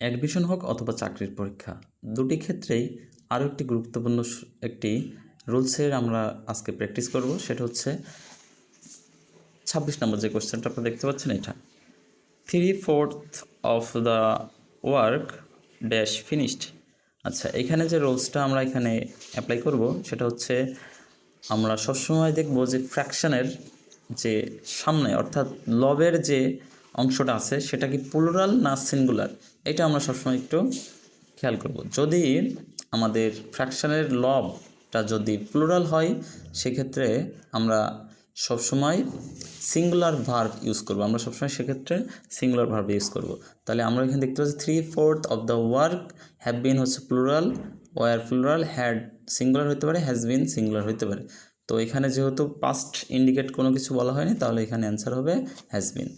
Admission হোক অথবা চাকরির পরীক্ষা, দুটি ক্ষেত্রেই আরও একটি গুরুত্বপূর্ণ একটি রুলসের আমরা আজকে প্র্যাকটিস করব। সেটা হচ্ছে ছাব্বিশ নম্বর যে কোশ্চেনটা আপনারা দেখতে পাচ্ছেন এটা। Three fourth of the work dash finished আচ্ছা এখানে যে রুলসটা আমরা এখানে অ্যাপ্লাই করব, সেটা হচ্ছে আমরা সবসময় দেখব যে ফ্র্যাকশনের যে সামনে, অর্থাৎ লবের যে অংশটা আছে, সেটা কি প্লুরাল না সিঙ্গুলার এটা আমরা সবসময় একটু খেয়াল করব। যদি আমাদের ফ্র্যাকশনের লবটা যদি প্লুরাল হয়, সেক্ষেত্রে আমরা সবসময় সিঙ্গুলার ভার্ব ইউজ করব। আমরা সবসময় সেক্ষেত্রে সিঙ্গুলার ভার্ব ইউজ করব। তাহলে আমরা এখানে দেখতে পাচ্ছি three fourth of the work have been হচ্ছে plural were plural had singular হতে পারে হ্যাজ বিন সিঙ্গুলার হতে পারে। তো এখানে যেহেতু পাস্ট ইন্ডিকেট কোনো কিছু বলা হয়নি, তাহলে এখানে অ্যান্সার হবে হ্যাজ বিন